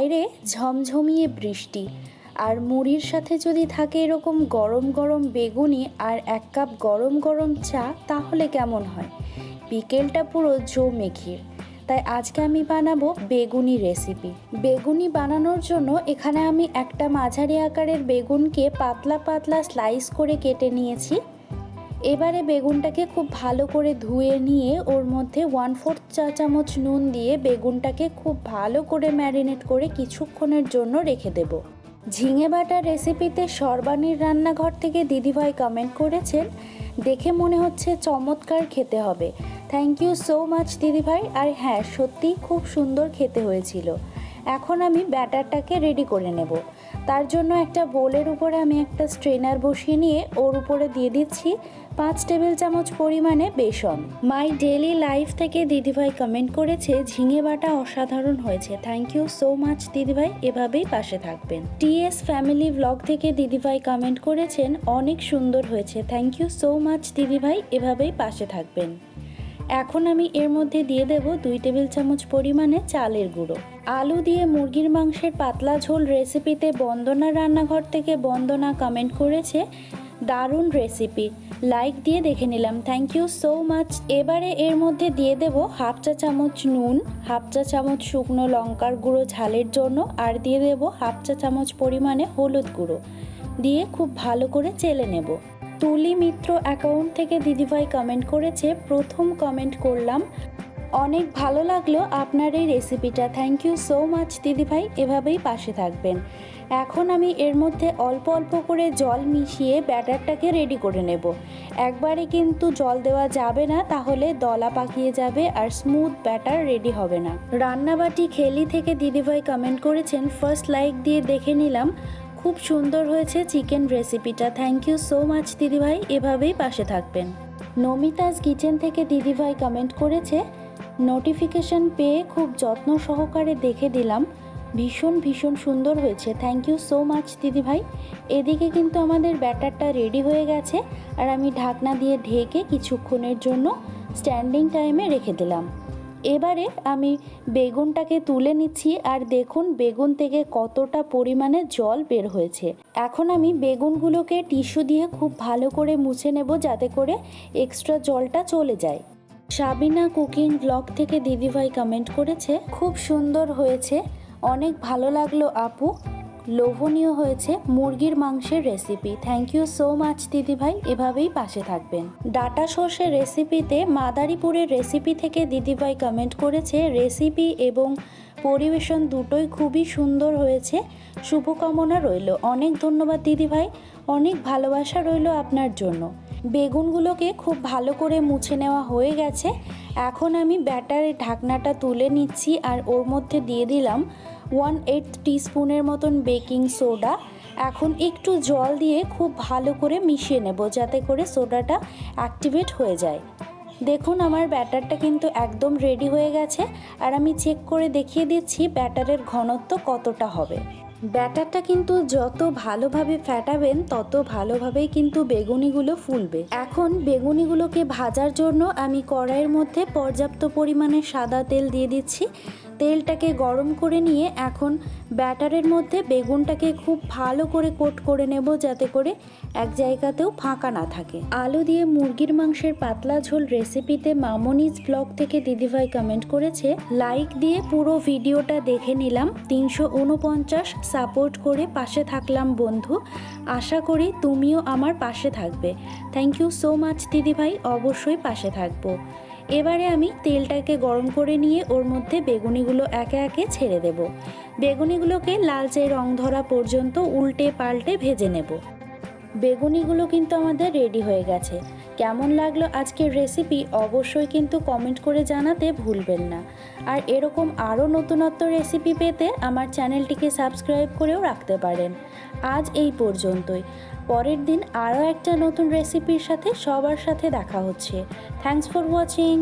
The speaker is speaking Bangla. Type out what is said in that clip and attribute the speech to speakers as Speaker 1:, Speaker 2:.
Speaker 1: বাইরে ঝমঝমিয়ে বৃষ্টি। আর মুড়ির সাথে যদি থাকে এরকম গরম গরম বেগুনি আর এক কাপ গরম গরম চা, তাহলে কেমন হয়? বিকেলটা পুরো জমে ক্ষীর। তাই আজকে আমি বানাবো বেগুনি রেসিপি বেগুনি বানানোর জন্য এখানে আমি একটা মাঝারি আকারের বেগুনকে পাতলা পাতলা স্লাইস করে কেটে নিয়েছি। এবারে বেগুনটাকে খুব ভালো করে ধুয়ে নিয়ে ওর মধ্যে ওয়ান ফোর্থ চা চামচ নুন দিয়ে বেগুনটাকে খুব ভালো করে ম্যারিনেট করে কিছুক্ষণের জন্য রেখে দেব। ঝিঙে বাটার রেসিপিতে সর্বাণীর রান্নাঘর থেকে দিদিভাই কমেন্ট করেছেন, দেখে মনে হচ্ছে চমৎকার খেতে হবে। থ্যাংক ইউ সো মাচ দিদিভাই। আর হ্যাঁ সত্যিই খুব সুন্দর খেতে হয়েছিল। এখন আমি ব্যাটারটাকে রেডি করে নেব। তার জন্য একটা বোলের উপরে আমি একটা স্ট্রেনার বসিয়ে নিয়ে ওর উপরে দিয়ে দিচ্ছি পাঁচ টেবিল চামচ পরিমাণে বেসন। মাই ডেলি লাইফ থেকে দিদিভাই কমেন্ট করেছে, ঝিঙে বাটা অসাধারণ হয়েছে। থ্যাংক ইউ সো মাচ দিদিভাই, এভাবেই পাশে থাকবেন। টিএস ফ্যামিলি ব্লগ থেকে দিদিভাই কমেন্ট করেছেন, অনেক সুন্দর হয়েছে। থ্যাংক ইউ সো মাচ দিদিভাই, এভাবেই পাশে থাকবেন। এখন আমি এর মধ্যে দিয়ে দেব দুই টেবিল চামচ পরিমাণে চালের গুঁড়ো। আলু দিয়ে মুরগির মাংসের পাতলা ঝোল রেসিপিতে বন্দনা রান্নাঘর থেকে বন্দনা কমেন্ট করেছে, দারুণ রেসিপি। লাইক দিয়ে দেখে নিলাম। থ্যাংক ইউ সো মাচ এবারে এর মধ্যে দিয়ে দেব হাফ চা চামচ নুন, হাফ চা চামচ শুকনো লঙ্কার গুঁড়ো ঝালের জন্য, আর দিয়ে দেব হাফ চা চামচ পরিমাণে হলুদ গুঁড়ো। দিয়ে খুব ভালো করে চেলে নেব। তুলি মিত্র অ্যাকাউন্ট থেকে দিদিভাই কমেন্ট করেছে, প্রথম কমেন্ট করলাম। অনেক ভালো লাগল আপনার এই রেসিপিটা থ্যাংক ইউ সো মাচ দিদিভাই, এভাবেই পাশে থাকবেন। এখন আমি এর মধ্যে অল্প অল্প করে জল মিশিয়ে ব্যাটারটাকে রেডি করে নেব। একবারে কিন্তু জল দেওয়া যাবে না, তাহলে দলা পাকিয়ে যাবে আর স্মুথ ব্যাটার রেডি হবে না। রান্নাবাটি খেলি থেকে দিদিভাই কমেন্ট করেছেন। ফার্স্ট লাইক দিয়ে দেখে নিলাম। খুব সুন্দর হয়েছে চিকেন রেসিপিটা। থ্যাংক ইউ সো মাচ দিদিভাই। এভাবেই পাশে থাকবেন। নমিতাজ কিচেন থেকে দিদিভাই কমেন্ট করেছে নোটিফিকেশন পেয়ে খুব যত্ন সহকারে দেখে দিলাম। ভীষণ ভীষণ সুন্দর হয়েছে। থ্যাংক ইউ সো মাচ দিদিভাই। এদিকে কিন্তু আমাদের ব্যাটারটা রেডি হয়ে গেছে, আর আমি ঢাকনা দিয়ে ঢেকে কিছুক্ষণের জন্য স্ট্যান্ডিং টাইমে রেখে দিলাম। এবারে আমি বেগুনটাকে তুলে নিচ্ছি আর দেখুন বেগুন থেকে কতটা পরিমাণে জল বের হয়েছে। এখন আমি বেগুনগুলোকে টিস্যু দিয়ে খুব ভালো করে মুছে নেব যাতে করে এক্সট্রা জলটা চলে যায়। সাবিনা কুকিং ব্লগ থেকে দিদিভাই কমেন্ট করেছে, খুব সুন্দর হয়েছে, অনেক ভালো লাগল আপু। লোভনীয় হয়েছে মুরগির মাংসের recipe thank you so much দিদিভাই। এভাবেই পাশে থাকবেন। ডাটা সর্ষের রেসিপিতে মাদারীপুরের রেসিপি থেকে দিদিভাই কমেন্ট করেছে। রেসিপি এবং পরিবেশন দুটোই খুবই সুন্দর হয়েছে। শুভকামনা রইল। অনেক ধন্যবাদ দিদিভাই। অনেক ভালোবাসা রইল আপনার জন্য। বেগুনগুলোকে খুব ভালো করে মুছে নেওয়া হয়ে গেছে। এখন আমি ব্যাটারের ঢাকনাটা তুলে নিচ্ছি আর ওর মধ্যে দিয়ে দিলাম ওয়ান এইট টিস্পুনের মতন বেকিং সোডা। এখন একটু জল দিয়ে খুব ভালো করে মিশিয়ে নেব যাতে করে সোডাটা অ্যাক্টিভেট হয়ে যায়। দেখুন, আমার ব্যাটারটা কিন্তু একদম রেডি হয়ে গেছে। আর আমি চেক করে দেখিয়ে দিচ্ছি ব্যাটারের ঘনত্ব কতটা হবে। ব্যাটারটা কিন্তু যত ভালোভাবে ফ্যাটাবেন তত ভালোভাবেই কিন্তু বেগুনিগুলো ফুলবে। এখন বেগুনিগুলোকে ভাজার জন্য আমি কড়াইয়ের মধ্যে পর্যাপ্ত পরিমাণে সাদা তেল দিয়ে দিচ্ছি। তেলটাকে গরম করে নিয়ে এখন ব্যাটারের মধ্যে বেগুনটাকে খুব ভালো করে কোট করে নেব যাতে করে এক জায়গাতেও ফাঁকা না থাকে। আলু দিয়ে মুরগির মাংসের পাতলা ঝোল রেসিপিতে মামনিজ ব্লগ থেকে দিদিভাই কমেন্ট করেছে, লাইক দিয়ে পুরো ভিডিওটা দেখে নিলাম। তিনশো উনপঞ্চাশ সাপোর্ট করে পাশে থাকলাম বন্ধু। আশা করি তুমিও আমার পাশে থাকবে। থ্যাংক ইউ সো মাচ দিদিভাই, অবশ্যই পাশে থাকব। এবারে আমি তেলটাকে গরম করে নিয়ে ওর মধ্যে বেগুনিগুলো একে একে ছেড়ে দেব। বেগুনিগুলোকে লালচে রং ধরা পর্যন্ত উল্টে পাল্টে ভেজে নেব। বেগুনিগুলো কিন্তু আমাদের রেডি হয়ে গেছে। কেমন লাগল আজকের রেসিপি অবশ্যই কিন্তু কমেন্ট করে জানাতে ভুলবেন না। আর এরকম আরও নতুনত্ব রেসিপি পেতে আমার চ্যানেলটিকে সাবস্ক্রাইব করেও রাখতে পারেন। আজ এই পর্যন্তই। পরের দিন আরও একটা নতুন রেসিপির সাথে সবার সাথে দেখা হচ্ছে। Thanks for watching